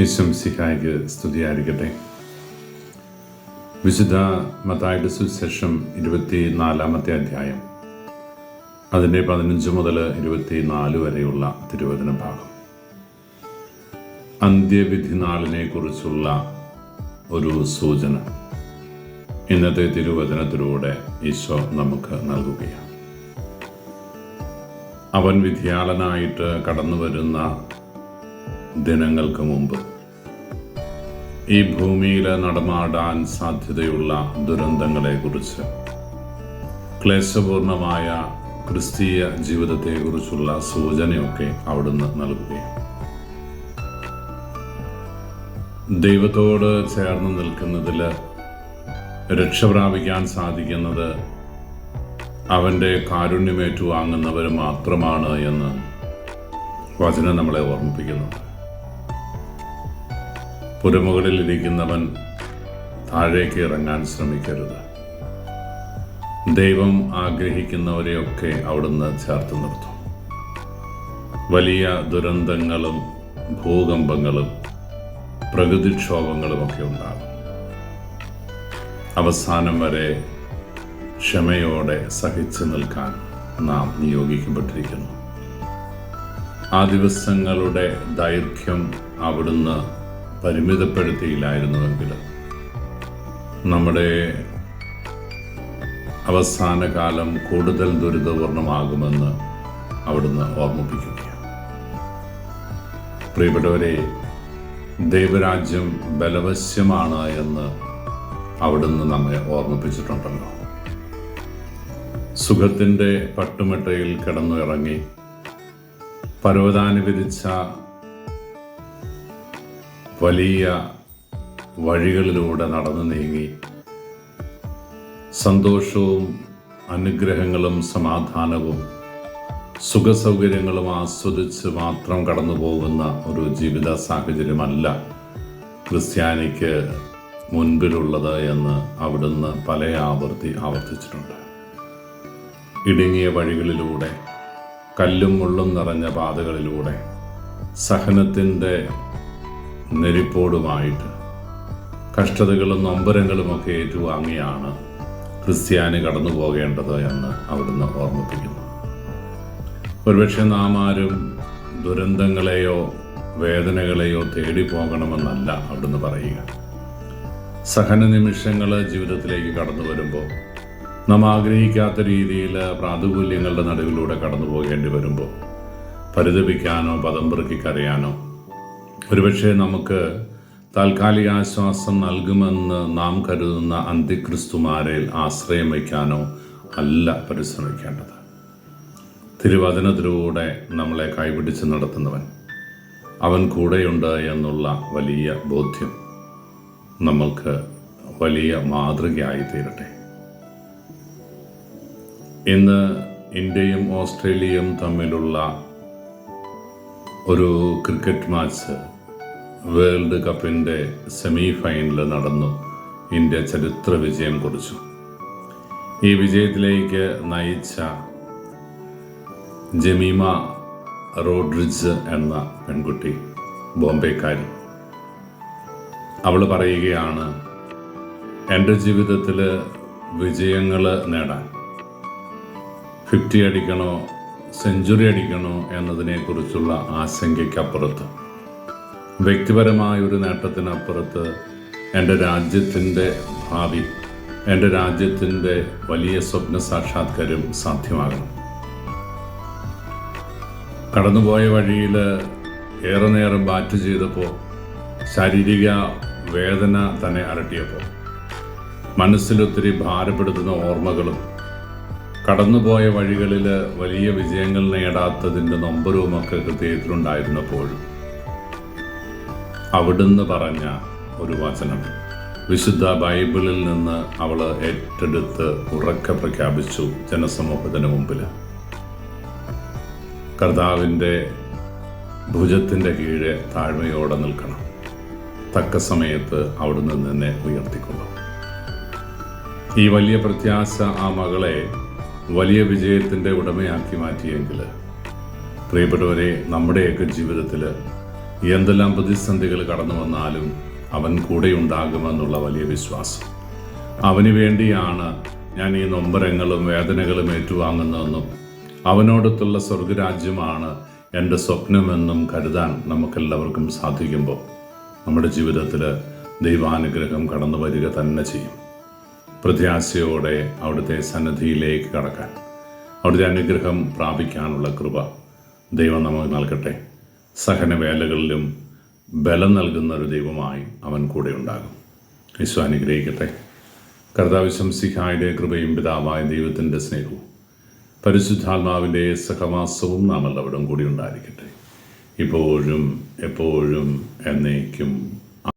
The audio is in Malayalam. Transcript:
ഈശംസിഹായ്ക്ക് സ്തുതിയായിരിക്കട്ടെ. വിശുദ്ധ മതായുടെ സുശേഷം ഇരുപത്തി നാലാമത്തെ അധ്യായം അതിന്റെ പതിനഞ്ച് മുതൽ ഇരുപത്തി നാല് വരെയുള്ള തിരുവചന ഭാഗം. അന്ത്യവിധി നാളിനെ കുറിച്ചുള്ള ഒരു സൂചന ഇന്നത്തെ തിരുവചനത്തിലൂടെ ഈശോ നമുക്ക് നൽകുകയാണ്. അവൻ വിധിയാളനായിട്ട് കടന്നു വരുന്ന ദിനങ്ങൾക്ക് മുമ്പ് ഈ ഭൂമിയിൽ നടമാടാൻ സാധ്യതയുള്ള ദുരന്തങ്ങളെക്കുറിച്ച്. ക്ലേശപൂർണമായ ക്രിസ്തീയ ജീവിതത്തെക്കുറിച്ചുള്ള സൂചനയൊക്കെ അവിടുന്ന് നൽകുകയാണ്. ദൈവത്തോട് ചേർന്ന് നിൽക്കുന്നതിൽ രക്ഷ പ്രാപിക്കാൻ സാധിക്കുന്നത് അവന്റെ കാരുണ്യമേറ്റുവാങ്ങുന്നവർ മാത്രമാണ് എന്ന് വചനം നമ്മളെ ഓർമ്മിപ്പിക്കുന്നുണ്ട്. പുരമുകളിൽ ഇരിക്കുന്നവൻ താഴേക്ക് ഇറങ്ങാൻ ശ്രമിക്കരുത്. ദൈവം ആഗ്രഹിക്കുന്നവരെയൊക്കെ അവിടുന്ന് ചേർത്ത് നിർത്തും. വലിയ ദുരന്തങ്ങളും ഭൂകമ്പങ്ങളും പ്രകൃതിക്ഷോഭങ്ങളും ഒക്കെ ഉണ്ടാകും. അവസാനം വരെ ക്ഷമയോടെ സഹിച്ചു നിൽക്കാൻ നാം നിയോഗിക്കപ്പെട്ടിരിക്കുന്നു. ആ ദിവസങ്ങളുടെ ദൈർഘ്യം അവിടുന്ന് പരിമിതപ്പെടുത്തിയില്ലായിരുന്നുവെങ്കിൽ നമ്മുടെ അവസാന കാലം കൂടുതൽ ദുരിതപൂർണമാകുമെന്ന് അവിടുന്ന് ഓർമ്മിപ്പിക്കുകയാണ്. പ്രിയപ്പെട്ടവരെ ദൈവരാജ്യം ബലവശ്യമാണ് എന്ന് അവിടുന്ന് നമ്മെ ഓർമ്മിപ്പിച്ചിട്ടുണ്ടല്ലോ. സുഖത്തിന്റെ പട്ടുമെട്ടയിൽ കിടന്നുയിറങ്ങി പർവതാനി വിരിച്ച വലിയ വഴികളിലൂടെ നടന്നു നീങ്ങി. സന്തോഷവും അനുഗ്രഹങ്ങളും സമാധാനവും സുഖസൗകര്യങ്ങളും ആസ്വദിച്ച് മാത്രം കടന്നു പോകുന്ന ഒരു ജീവിത സാഹചര്യമല്ല ക്രിസ്ത്യാനിക്ക് മുൻപിലുള്ളത് എന്ന് അവിടുന്ന് പല ആവർത്തി ആവർത്തിച്ചിട്ടുണ്ട്. ഇടുങ്ങിയ വഴികളിലൂടെ കല്ലും മുള്ളും നിറഞ്ഞ പാതകളിലൂടെ സഹനത്തിന്റെ നെരിപ്പോടുമായിട്ട്. കഷ്ടതകളും നൊമ്പരങ്ങളുമൊക്കെ ഏറ്റുവാങ്ങിയാണ് ക്രിസ്ത്യാനി കടന്നു പോകേണ്ടത് എന്ന് അവിടുന്ന് ഓർമ്മിപ്പിക്കുന്നു. ഒരുപക്ഷെ നാം ആരും ദുരന്തങ്ങളെയോ വേദനകളെയോ തേടി പോകണമെന്നല്ല അവിടുന്ന് പറയുക. സഹന നിമിഷങ്ങൾ ജീവിതത്തിലേക്ക് കടന്നു വരുമ്പോൾ നാം ആഗ്രഹിക്കാത്ത രീതിയിൽ പ്രാതികൂല്യങ്ങളുടെ നടുവിലൂടെ കടന്നു പോകേണ്ടി വരുമ്പോൾ പരിതപിക്കാനോ പദം പെറുക്കി കരയാനോ ഒരുപക്ഷെ നമുക്ക് താൽക്കാലിക ആശ്വാസം നൽകുമെന്ന് നാം കരുതുന്ന അന്തിക്രിസ്തുമാരിൽ ആശ്രയം വയ്ക്കാനോ അല്ല പരിശ്രമിക്കേണ്ടത്. തിരുവചനത്തിലൂടെ നമ്മളെ കൈപിടിച്ച് നടത്തുന്നവൻ. അവൻ കൂടെയുണ്ട് എന്നുള്ള വലിയ ബോധ്യം നമ്മൾക്ക് വലിയ മാതൃകയായി തീരട്ടെ. ഇന്ന് ഇന്ത്യയും ഓസ്ട്രേലിയയും തമ്മിലുള്ള ഒരു ക്രിക്കറ്റ് മാച്ച് വേൾഡ് കപ്പിന്റെ സെമി ഫൈനൽ നടന്നു. ഇന്ത്യ ചരിത്ര വിജയം കുറിച്ചു. ഈ വിജയത്തിലേക്ക് നയിച്ച ജമീമ റോഡ്രിഡ്ജ് എന്ന പെൺകുട്ടി ബോംബെക്കാരി. അവൾ പറയുകയാണ് എന്റെ ജീവിതത്തിൽ വിജയങ്ങൾ നേടാൻ. ഫിഫ്റ്റി അടിക്കണോ സെഞ്ചുറി അടിക്കണോ എന്നതിനെക്കുറിച്ചുള്ള ആശങ്കയ്ക്കപ്പുറത്ത്. വ്യക്തിപരമായ ഒരു നേട്ടത്തിനപ്പുറത്ത് എന്റെ രാജ്യത്തിന്റെ ഭാവി എന്റെ രാജ്യത്തിന്റെ വലിയ സ്വപ്ന സാക്ഷാത്കാരം സാധ്യമാകണം. കടന്നുപോയ വഴിയിൽ ഏറെ നേരം ബാറ്റ് ചെയ്തപ്പോൾ ശാരീരിക വേദന തന്നെ അലട്ടിയപ്പോൾ മനസ്സിലൊത്തിരി ഭാരപ്പെടുത്തുന്ന ഓർമ്മകളും കടന്നുപോയ വഴികളിൽ വലിയ വിജയങ്ങൾ നേടാത്തതിന്റെ നൊമ്പരവുമൊക്കെ ഹൃദയത്തിലുണ്ടായിരുന്നപ്പോൾ അവിടുന്ന് പറഞ്ഞ ഒരു വചനം. വിശുദ്ധ ബൈബിളിൽ നിന്ന് അവൾ ഏറ്റെടുത്ത് ഉറക്കെ പ്രഖ്യാപിച്ചു ജനസമൂഹത്തിന് മുമ്പിൽ കർത്താവിന്റെ ഭുജത്തിന്റെ കീഴെ താഴ്മയോടെ നിൽക്കണം. തക്ക സമയത്ത് അവിടുന്ന് നിന്നെ ഉയർത്തിക്കൊള്ളും. ഈ വലിയ പ്രത്യാശ ആ മകളെ വലിയ വിജയത്തിന്റെ ഉടമയാക്കി മാറ്റിയെങ്കിൽ പ്രിയപ്പെട്ടവരെ നമ്മുടെയൊക്കെ ജീവിതത്തിൽ എന്തെല്ലാം പ്രതിസന്ധികൾ കടന്നു വന്നാലും അവൻ കൂടെ ഉണ്ടാകുമെന്നുള്ള വലിയ വിശ്വാസം. അവന് വേണ്ടിയാണ് ഞാൻ ഈ നൊമ്പരങ്ങളും വേദനകളും ഏറ്റുവാങ്ങുന്നതെന്നും അവനോടത്തുള്ള സ്വർഗരാജ്യമാണ് എന്റെ സ്വപ്നമെന്നും കരുതാൻ നമുക്കെല്ലാവർക്കും സാധിക്കുമ്പോൾ നമ്മുടെ ജീവിതത്തിൽ ദൈവാനുഗ്രഹം കടന്നു വരിക തന്നെ ചെയ്യും. പ്രത്യാശയോടെ അവിടുത്തെ സന്നദ്ധിയിലേക്ക് കടക്കാൻ അവിടുത്തെ അനുഗ്രഹം പ്രാപിക്കാനുള്ള കൃപ ദൈവം നമുക്ക് നൽകട്ടെ. സഹനവേലകളിലും ബലം നൽകുന്ന ഒരു ദൈവമായി അവൻ കൂടെ ഉണ്ടാകും. യേശു അനുഗ്രഹിക്കട്ടെ. കർത്താവ് കൃപയും പിതാവായ ദൈവത്തിന്റെ സ്നേഹവും പരിശുദ്ധാത്മാവിന്റെ സഹവാസവും നാം എല്ലാവരും കൂടി ഉണ്ടായിരിക്കട്ടെ. ഇപ്പോഴും എപ്പോഴും എന്നേക്കും